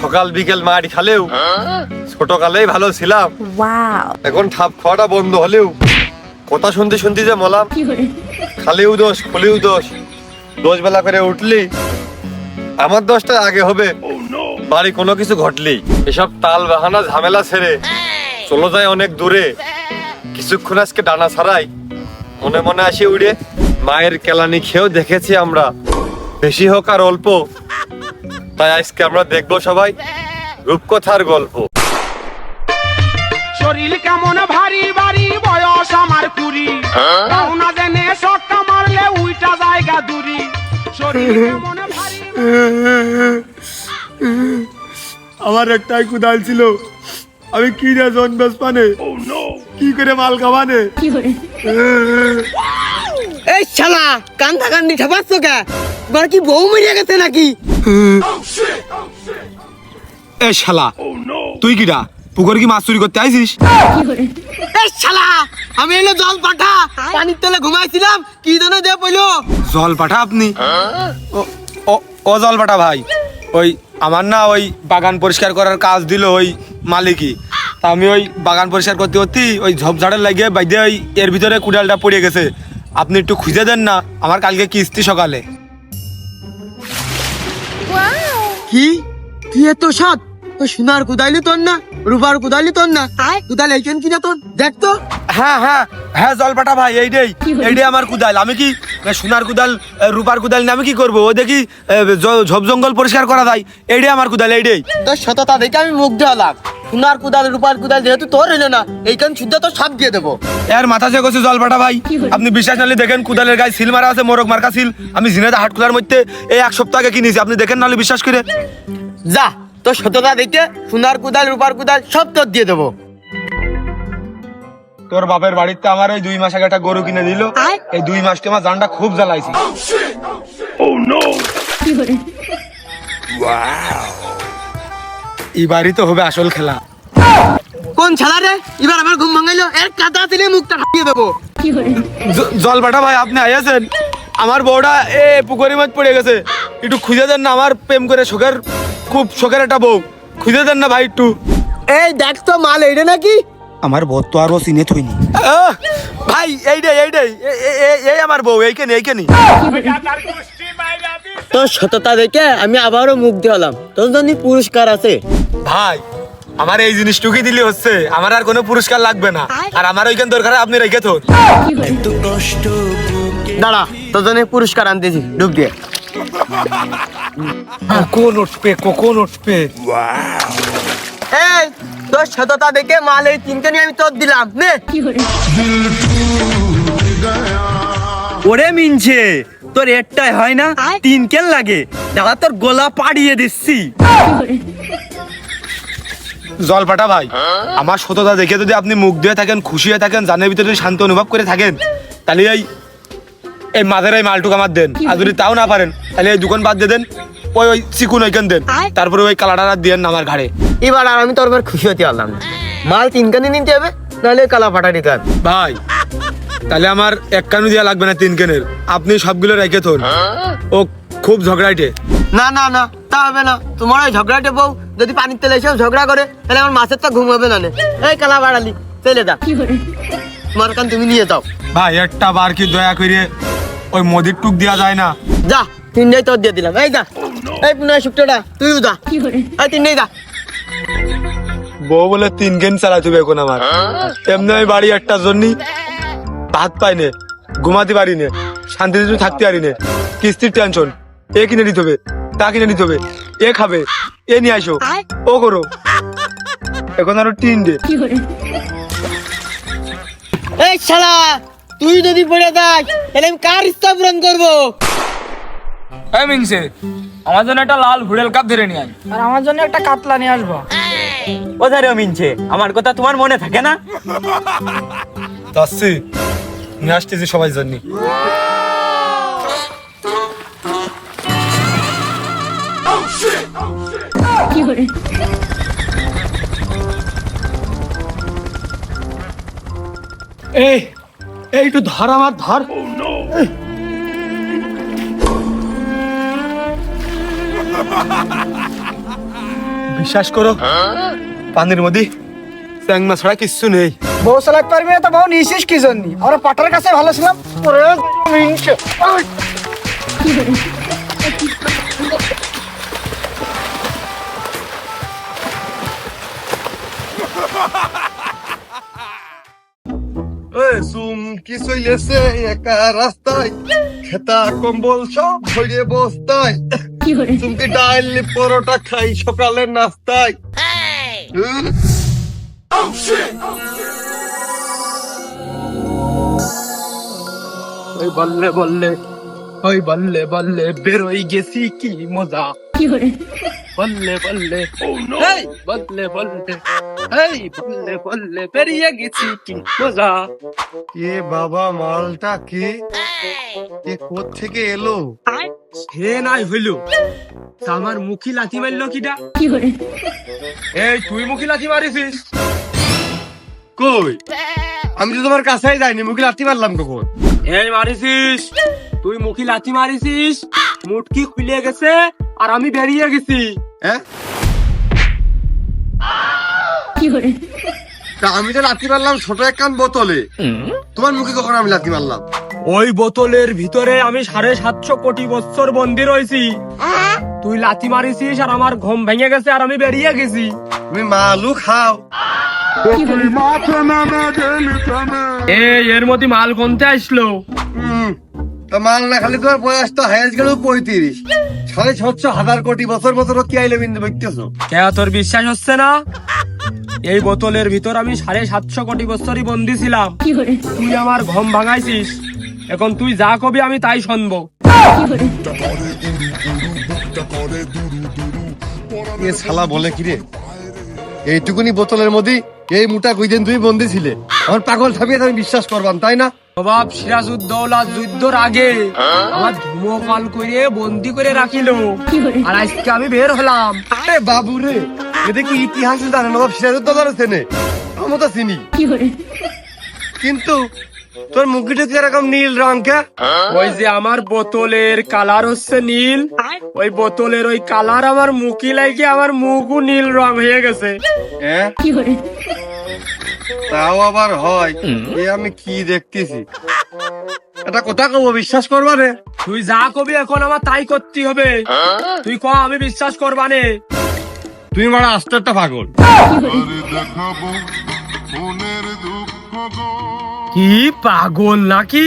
সকাল বিকেল মাঠ খালেও ছোটকালেই ভালো ছিলাম। এখন ঠাপ খাওয়াটা বন্ধ হলেও কথা শুনতে শুনতে যে মলাম। খালিও দোষ খুলিও দোষ। দোষ বেলা করে উঠলি আমার দোষটা আগে হবে। বাড়ি কোনো কিছু ঘটলেই এসব তাল বাহানা ঝামেলা ছেড়ে চলো যায় অনেক দূরে। কিছুক্ষণ আজকে ডানা ছাড়াই মনে মনে আসি উড়ে মায়ের কেলানি খেয়েও দেখেছি আমরা। বেশি হোক আর অল্প তাই আজকে আমরা দেখব সবাই রূপকথার গল্প। শরীর কেমন ভারী ভারী বয়স আমার কুড়ি। তাও না জেনে সটকা মারলে উইটা জায়গা দূরি। শরীর কেমন ভারী আমার একটাই কুদাল ছিল। আমি কি রে জন বেশ পানে কি করে মাল খাবানে? এই শালা কান্দা কান্দি ঠাপাচ্ছ কে? এবার কি বউ মরিয়া গেছে নাকি? এ শালা তুই কিরা পুকুর কি মাছ চুরি করতে আইছিস? এই শালা আমি এলো জল পাঠা পানির তলে ঘুমাইছিলাম কি যেন দিয়ে পড়ল? জল পাঠা আপনি? ও জল পাঠা ভাই ওই আমার না ওই বাগান পরিষ্কার করার কাজ দিল ওই মালিকই। তা আমি ওই বাগান পরিষ্কার করতে করতে ওই ঝোপঝাড়ের লাগিয়ে বাইদে ওই এর ভিতরে কুড়ালটা পড়ে গেছে। আপনি একটু খুঁজে দেন না আমার কালকে কিস্তি সকালে। কি? তুই এত সৎ ওই সোনার কুদাইলি তোর না রূপার কুদাইলি তোর না। কুদাল এইখান কিনা তোর দেখ তো। হ্যাঁ হ্যাঁ হ্যাঁ জলপাটা ভাই এইটাই এইটাই আমার কুদাল আমি কি সোনার কুদাল রূপার কুদাল নিয়ে আমি কি করব? ও দেখি ঝোপ জঙ্গল পরিষ্কার করা যায়। এইটাই আমার কুদাল এইটাই তোর সততা দেখে আমি মুগ্ধ হলাম। সোনার কুদাল রূপার কুদাল যেহেতু তোর হলো না এইখান শুদ্ধ তোর সব দিয়ে দেবো। এর মাথা চেয়ে গেছে জলপাটা ভাই আপনি বিশ্বাস নাহলে দেখেন কুদালের গায়ে সিল মারা আছে মোরগ মার্কা সিল। আমি ঝিনাইদা হাট কুদার মধ্যে এই এক সপ্তাহ আগে কিনেছি আপনি দেখেন নাহলে বিশ্বাস করে যা তোর সততা দিতে সোনার কুদাল রূপার কুদাল সব তোর দিয়ে দেবো। তোর বাপের বাড়িতে আমার এই দুই মাস আগে একটা গরু কিনে দিল। এই দুই মাসটি আমার জানটা খুব জ্বালাইছি। এই বাড়ি তো হবে আসল খেলা। কোন ছাড়া রে? এবার আমার ঘুম ভাঙাইলো। এর কাদা দিলে মুখটা হাঁপিয়ে দেবো। জ- জলপাটা ভাই আপনি আইয়াছেন? আমার বউটা এ পুকুরের মধ্যে পড়ে গেছে। একটু খুঁজে দেন না আমার প্রেম করে শোকের খুব শোকের একটা বউ। খুঁজে দেন না ভাই একটু। এই দেখ তো মাল এইটা নাকি? আমার বউ তো আরও চিনে থইনি। ভাই এইটাই এইটাই। এই আমার বউ এইখানে এইখানে। তোর সততা দেখে আমি আবারও মুখ হলাম। তোর জন্য পুরস্কার আছে। ভাই আমার এই জিনিসটুকুই দিলে হচ্ছে। আমার আর কোনো পুরস্কার লাগবে না। আর আমার ওইখান দরকার আপনি রেখে থন। দাঁড়া তোর জন্য পুরস্কার আনতেছি। ডুব দিয়ে। কখন উঠবে কখন উঠবে এই তোর সততা দেখে মাল এই তিনটে নিয়ে আমি তোর দিলাম নে ওরে মিনছে তোর একটাই হয় না তিন কেন লাগে। দাদা তোর গোলা পাড়িয়ে দিচ্ছি জলপাটা ভাই আমার সততা দেখে যদি আপনি মুখ দিয়ে থাকেন খুশি হয়ে থাকেন জানের ভিতরে শান্তি অনুভব করে থাকেন তাহলে এই এই মাঝের এই মালটুক আমার দেন। আর যদি তাও না পারেন তাহলে এই দোকান বাদ দিয়ে দেন ওই ওই চিকুন ওইখান দেন। তারপরে ওই কালাটা দিয়েন না আমার ঘাড়ে। এবার আর আমি তোর খুশি হতে পারলাম মাল তিনখানি নিতে হবে নাহলে কালা ফাটা নিতে হবে। ভাই তাহলে আমার এক কানু দেওয়া লাগবে না তিন কেনের আপনি সবগুলো রেখে থন। ও খুব ঝগড়াইটে। না না না তা হবে না। তোমার ওই ঝগড়াটে বউ যদি পানির তেলে এসেও ঝগড়া করে তাহলে আমার মাছের তো ঘুম হবে না। এই কালা বাড়ালি চলে দা। তোমার কান তুমি নিয়ে যাও। ভাই একটা বার কি দয়া করে ওই মোদির টুক দেওয়া যায় না। যা তিনটাই তোর দিয়ে দিলাম। এই যা এই পুনঃ শুক্রটা তুইও যা। এই তিনটাই যা। বউ বলে তিন গেন চালাতে হবে এখন আমার এমনি আমি বাড়ি একটার জন্যই ভাত পাই নে ঘুমাতে পারি নে শান্তিতে তুমি থাকতে পারি নে। কিস্তির টেনশন এ কিনে নিতে হবে তা কিনে নিতে হবে এ খাবে এ নিয়ে আসো ও করো। এখন আরও তিন দে এই শালা তুই যদি পড়ে যাস তাহলে আমি কার ইচ্ছা পূরণ করব? এই মিংসে আমার জন্য একটা লাল হুডেল কাপ ধরে নিয়ে আয়। আর আমার জন্য একটা কাতলা নিয়ে আসব। ও ধারে মিনছে আমার কথা তোমার মনে থাকে না? যাচ্ছি নিয়ে আসতেছি সবাই জন্য এই এই একটু ধর আমার, ধর। বিশ্বাস করো, পানির মধ্যে চ্যাংমা ছাড়া কিচ্ছু নেই। বউ চালাক পারবি না তো, বউ নিয়েছিস কি জন্য? আমরা পাটার কাছে ভালো ছিলাম ওরে চুমকি চলেছে একা রাস্তায়। খেতা কম্বল সব ভরে বস্তায়। ডাইল পরোটা খাই সকালের নাস্তায়। ওই বললে বললে ওই বললে বললে বেরোই গেছি কি মজা। বললে বললে এই বললে বললে এই বললে বললে বেরিয়ে গেছি কি মজা এ বাবা মালটা কে? এ থেকে এলো? সে নাই হইল। আমার মুখি লাথি মারল কিটা এই তুই মুখি লাথি মারিছিস? কই? আমি তো তোমার কাছেই যাইনি মুখে লাথি মারলাম কখন? এই মারিছিস? তুই মুখি লাথি মারিছিস? মুটকি খুলে গেছে? আর আমি বেরিয়ে গেছি। হ্যাঁ আমি তো লাথি মারলাম ছোট এক কান বোতলে। তোমার মুখে কখন আমি লাথি মারলাম? ওই বোতলের ভিতরে আমি সাড়ে সাতশো কোটি বছর বন্দি রয়েছি। তুই লাথি মারিছিস আর আমার ঘুম ভেঙে গেছে আর আমি বেরিয়ে গেছি। তুমি মালু খাও এর মধ্যে মাল কোনতে আসলো? তা মাল না খালি তোমার বয়স তো হায়াস গেল পঁয়ত্রিশ। সাড়ে ছশো হাজার কোটি বছর বছর কি আইলে বিন্দু দেখতেছো কে তোর বিশ্বাস হচ্ছে না? এই বোতলের ভিতর আমি সাড়ে সাতশো কোটি বছরই বন্দি ছিলাম। তুই আমার ঘুম ভাঙাইছিস। এখন তুই যা কবি আমি তাই শুনব। এ শালা বলে কি রে? এইটুকুনি বোতলের মধ্যে এই মুটা কইদিন তুমি বন্দি ছিলে। আমার পাগল ঠাপিয়ে আমি বিশ্বাস করবাম তাই না? নবাব সিরাজউদ্দৌলা যুদ্ধর আগে আমার ধুমকাল করে বন্দি করে রাখিল। আর আজকে আমি বের হলাম। আরে বাবু রে কি ইতিহাস জানে নবাব সিরাজউদ্দৌলার চেনে। আমি তো চিনি। কিন্তু তোর মুখটা এরকম নীল রং কে ওই যে আমার বোতলের কালার হচ্ছে নীল। ওই বোতলের ওই কালার আমার মুখি লাগে আমার মুখও নীল রং হয়ে গেছে। হ্যাঁ তাও আবার হয়। এ আমি কি দেখতেছি? এটা কথা কব বিশ্বাস করবা রে তুই যা কবি এখন আমার তাই করতে হবে। তুই ক আমি বিশ্বাস করবা নে? তুই মারা আস্ত একটা পাগল। কি পাগল নাকি?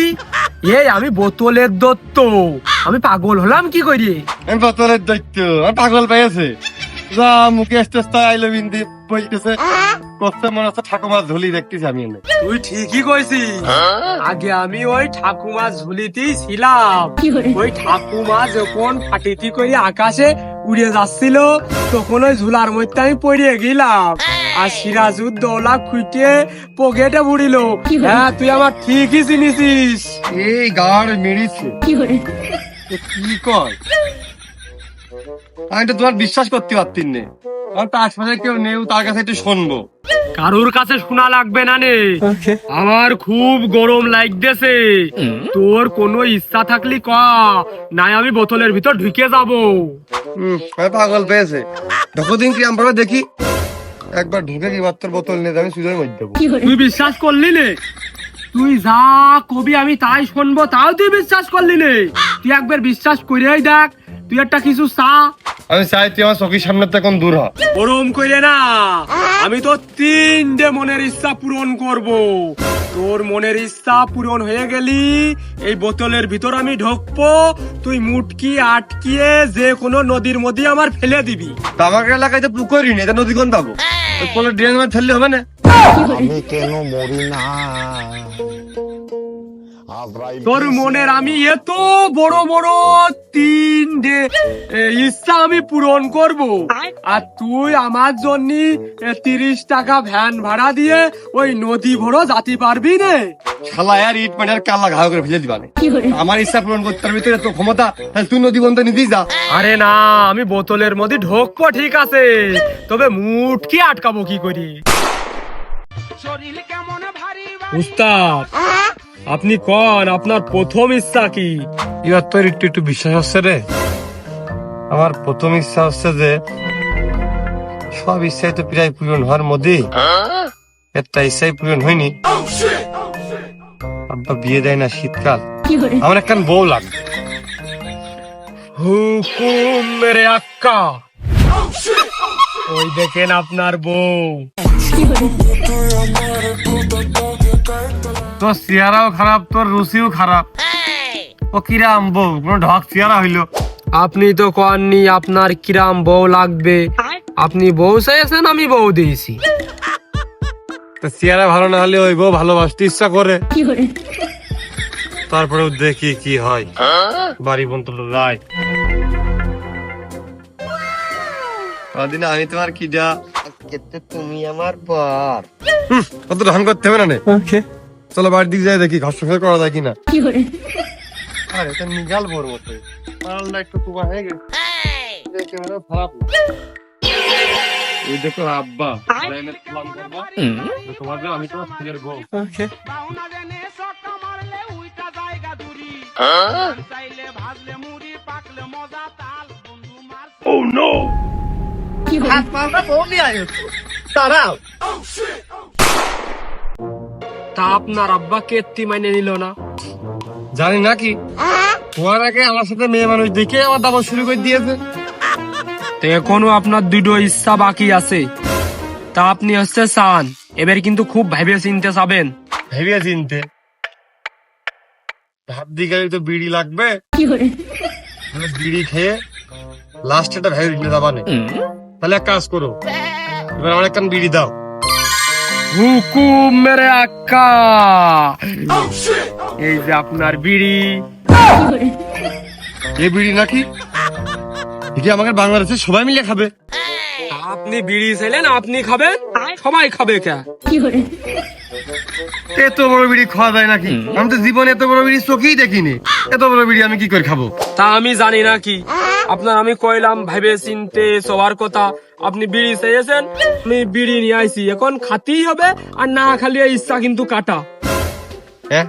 এই আমি বোতলের দত্ত। আমি পাগল হলাম কি করি আমি বোতলের দৈত্য আমি পাগল পেয়েছে। যা মুখে আসতে আসতে আইলো বিন্দি বলতেছে কষ্ট মনে হচ্ছে ঠাকুমার ঝুলি দেখতেছি আমি তুই ঠিকই কইছিস। আগে আমি ওই ঠাকুমা ঝুলিতেই ছিলাম। ওই ঠাকুমা যখন ফাটিতি করে আকাশে উড়ে যাচ্ছিল তখন ওই ঝুলার মধ্যে আমি পড়িয়ে গেলাম। আর সিরাজউদ্দৌলা খুঁটে পকেটে বুড়িল। হ্যাঁ তুই আমার ঠিকই চিনিছিস এই গাড় মেরেছে। কি কয় আমি তো তোমার বিশ্বাস করতে পারতি না। আমার তো আশপাশে কেউ নেই তার কাছে একটু শুনব। কারুর কাছে শোনা লাগবে না নে। আমার খুব গরম লাগতেছে। তোর কোনো ইচ্ছা থাকলি ক নাই আমি বোতলের ভিতর ঢুকে যাব। আমি পাগল পেয়েছে। ঢোকো দিন কি আমরা দেখি। একবার ঢুকে কি মাত্র বোতল নিয়ে যাবে সুযোগ মধ্যে তুই বিশ্বাস করলি নে? তুই যা কবি আমি তাই শুনব তাও তুই বিশ্বাস করলি নে। তুই একবার বিশ্বাস করেই দেখ। তুই একটা কিছু চা। আমি চাই তুই আমার চোখের সামনে কোন দূর হ। ওরম করে না আমি তো তিনটে মনের ইচ্ছা পূরণ করব। তোর মনের ইচ্ছা পূরণ হয়ে গেলি এই বোতলের ভিতর আমি ঢুকবো তুই মুটকি আটকিয়ে যে কোনো নদীর মধ্যে আমার ফেলে দিবি। তা আমার এলাকায় তো পুকুরই নেই তা নদী কোন পাবো কোনো ড্রেন ফেললে হবে না? আমি কেন মরি না? তোর মনের আমি এত বড় বড় তিনটে এ, ইচ্ছা আমি পূরণ করব। আর তুই আমার জন্য তিরিশ টাকা ভ্যান ভাড়া দিয়ে ওই নদী ভরো যাতে পারবি নে। শালা আর ইট মাটার কালা ঘাও করে ফেলে দিবানে আমার ইচ্ছা পূরণ করতে পারবি তোর তো ক্ষমতা তাহলে তুই নদী বন্ধ নিতেই যা। আরে না আমি বোতলের মধ্যে ঢোকবো ঠিক আছে। তবে মুটকি আটকাবো কি করি? শরীর কেমন ভারী উস্তাদ। আপনি কন? আপনার প্রথম ইচ্ছা কি? এবার তোর একটু একটু বিশ্বাস হচ্ছে রে। আমার প্রথম ইচ্ছা হচ্ছে যে সব ইচ্ছাই তো প্রায় পূরণ হওয়ার মধ্যে। একটা ইচ্ছাই পূরণ হয়নি। আব্বা বিয়ে দেয় না শীতকাল। আমার একখান বউ লাগবে হুকুম মেরে আক্কা। ওই দেখেন আপনার বউ। তোর চেহারাও খারাপ তোর রুচিও খারাপ। ও কিরাম বউ কোন ঢক চেহারা হইল। আপনি তো কননি আপনার কিরাম বউ লাগবে। আপনি বউ চাইছেন আমি বউ দিয়েছি। তো চেহারা ভালো না হলে ওই বউ ভালোবাসতে ইচ্ছা করে। তারপরেও দেখি কি হয়। বাড়ি বন্তল রায়। কদিন আমি তোমার কি যা তুমি আমার পর কত ধান করতে হবে না নে? চলো বাড়ির দিকে যাই দেখি ঘর সংসার করা যায় কিনা। আরে এটা নিগাল বোর মতো। একটু কুবা হয়ে গেছে। দেখে মনে খারাপ দেখো আব্বা তোমার আমি তোমার ছেলের বউ। তা আপনার আব্বা কেত্তি মাইনে নিল না। জানি নাকি তোমার আগে আমার সাথে মেয়ে মানুষ দেখে আমার দাবা শুরু করে দিয়েছে। তো এখনও আপনার দুটো ইচ্ছা বাকি আছে। তা আপনি হচ্ছে চান। এবার কিন্তু খুব ভাবে চিনতে চাবেন। ভেবে চিনতে। ভাত দিয়ে গেলে তো বিড়ি লাগবে। বিড়ি খেয়ে লাস্ট এটা ভেবে দিলে যাবা নে। তাহলে এক কাজ করো এবার আমার একখান বিড়ি দাও। হুকুম মেরে আক্কা। এই যে আপনার বিড়ি। এ বিড়ি নাকি? এটি আমাকে বাংলাদেশে সবাই মিলে খাবে? আপনি বিড়ি চাইলেন আপনি খাবেন? সবাই খাবে কে? এত বড় বিড়ি খাওয়া যায় নাকি? আমি তো জীবনে এত বড় বিড়ি চোখেই দেখিনি। এত বড় বিড়ি আমি কি করে খাব? তা আমি জানি না কি। আপনার আমি কইলাম ভাবে চিনতে সবার কথা। আপনি বিড়ি চেয়েছেন আমি বিড়ি নিয়ে আইছি। এখন খাতেই হবে আর না খালি ইচ্ছা কিন্তু কাটা। হ্যাঁ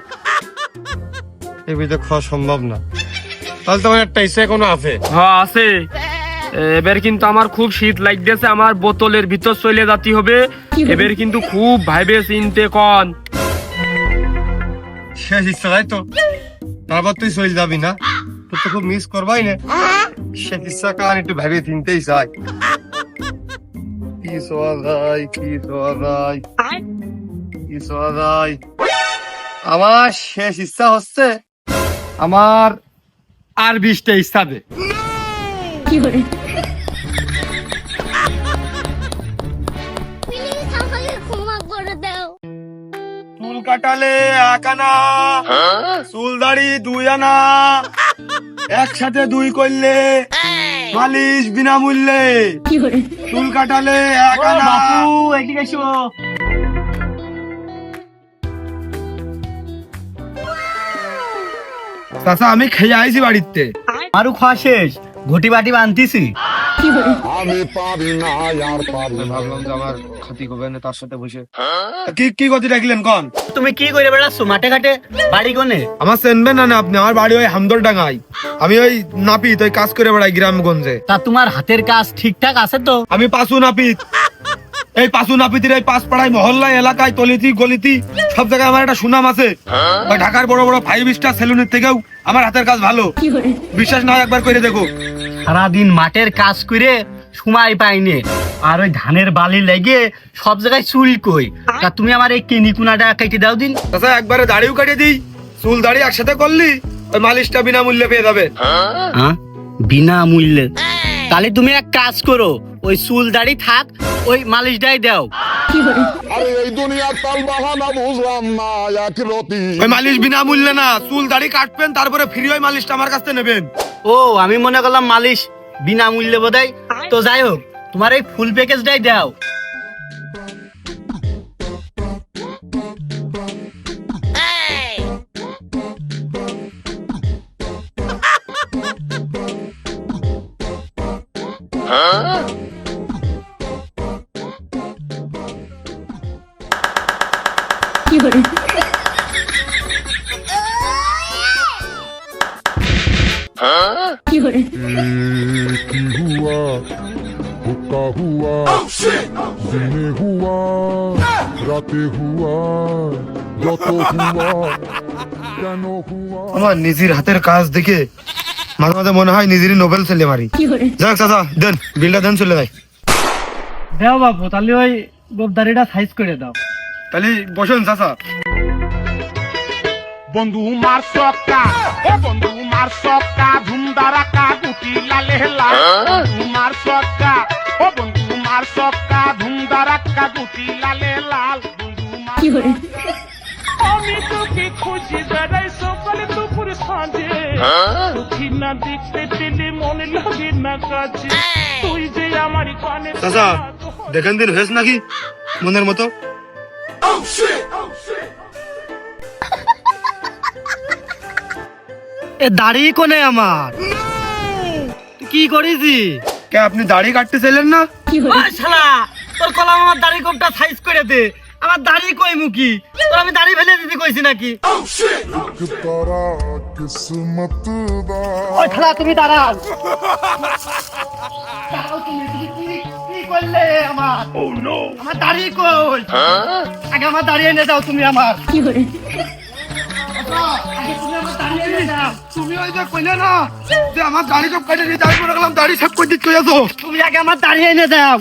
এই বিড়ি খাওয়া সম্ভব না। তাহলে তোমার একটা ইচ্ছা কোনো আছে? হ্যাঁ আছে। এবার কিন্তু আমার খুব শীত লাগতেছে আমার বোতলের ভিতর চলে যাতে হবে। এবার কিন্তু খুব ভাইবে চিনতে কন। শেষ ইচ্ছা তাই তো? তারপর তুই চলে যাবি না? তোর তো খুব মিস করবাই না। শেষ ইচ্ছা কারণ একটু ভেবে চিনতেই চাই কি সোয়া যায় কি সোয়া যায় কি সোয়া যায় আমার শেষ ইচ্ছা হচ্ছে আমার আর বিশটা ইচ্ছা দে করে? চুল কাটালে এক আনা চুল দাড়ি দুই আনা একসাথে দুই করলে মালিশ বিনামূল্যে। চুল কাটালে এক আনা। এদিকে এসো। চাচা আমি খেয়ে আইছি বাড়িতে। আরও খাওয়া শেষ। ঘটি বাটি বানতিছি। ভাবলাম যে আমার না তার সাথে বসে। কি কি গতি রাখলেন কন? তুমি কি করে বেড়াচ্ছ মাঠে ঘাটে? বাড়ি কোনে? আমার চেনবেন না না আপনি আমার বাড়ি ওই হামদর ডাঙ্গাই আমি ওই নাপিত ওই কাজ করে বেড়াই গ্রামগঞ্জে। তা তোমার হাতের কাজ ঠিকঠাক আছে তো? আমি পাশু নাপিত। এই পাশু নাপিতের এই পাঁচ পাড়ায় মহল্লায় এলাকায় তলিতি গলিতি সব জায়গায় আমার একটা সুনাম আছে। ঢাকার বড় বড় ফাইভ স্টার সেলুনের থেকেও আমার হাতের কাজ ভালো। বিশ্বাস না হয় একবার করে দেখো। সারাদিন মাঠের কাজ করে সময় পাইনি। আর ওই ধানের বালি লেগে সব জায়গায় চুল কই। তা তুমি আমার এই কিনি কুনাটা কেটে দাও দিন। আচ্ছা একবারে দাড়িও কাটিয়ে দিই। চুল দাড়ি একসাথে করলি ওই মালিশটা বিনামূল্যে পেয়ে যাবে। হ্যাঁ? বিনা মূল্যে তাহলে তুমি এক কাজ করো ওই চুল দাড়ি থাক ওই মালিশটাই দাও। ওই মালিশ বিনামূল্যে না চুল দাড়ি কাটবেন তারপরে ফ্রি ওই মালিশটা আমার কাছ থেকে নেবেন। ও আমি মনে করলাম মালিশ বিনামূল্যে বোধ বোধহয়। তো যাই হোক তোমার এই ফুল প্যাকেজটাই দাও। Huh? huh? हुआ हुक्का हुआ दिने हुआ हुआ हुआ हुआ আমার নিজের হাতের মাঝে মাঝে মনে হয় নিজেরই নোবেল ছেলে মারি। যাক চাচা দেন বিলটা দেন চলে যায় দেও বাবু তাহলে ওই গোবদারিটা সাইজ করে দাও। তাহলে বসুন চাচা। বন্ধু মার সক্কা ও বন্ধু মার সক্কা ধুমদারাকা গুটি লালে লাল বন্ধু মার সক্কা ও বন্ধু মার সক্কা ধুমদারাকা গুটি লালে লাল। বন্ধু মার আমি তোকে খুঁজি বেড়াই সকালে দুপুর সাঁঝে না দেখতে পেলে মনে লাগে না কাছে তুই যে আমার কানে চাচা দেখেন দিন হয়েছে নাকি মনের মতো এ দাড়ি কোনে আমার কি করেছি কে আপনি দাড়ি কাটতে চাইলেন না শালা তোর কলাম আমার দাড়ি কোনটা সাইজ করে দে। আমার দাড়ি কই মুখি তোর আমি দাড়ি ফেলে দিতে কইছি নাকি? তারা কিসমত দা ওই শালা তুমি দাঁড়াও। কি- কি করলে আমার? আমার দাড়ি কই? আগে আমার দাড়ি এনে দাও তুমি আমার। এনে দাও। তুমি ওই যে কইলে না যে আমার দাড়ি সব কাটে দাড়ি করে গেলাম দাড়ি সব করে দিতে তুমি আগে আমার দাড়ি এনে দাও।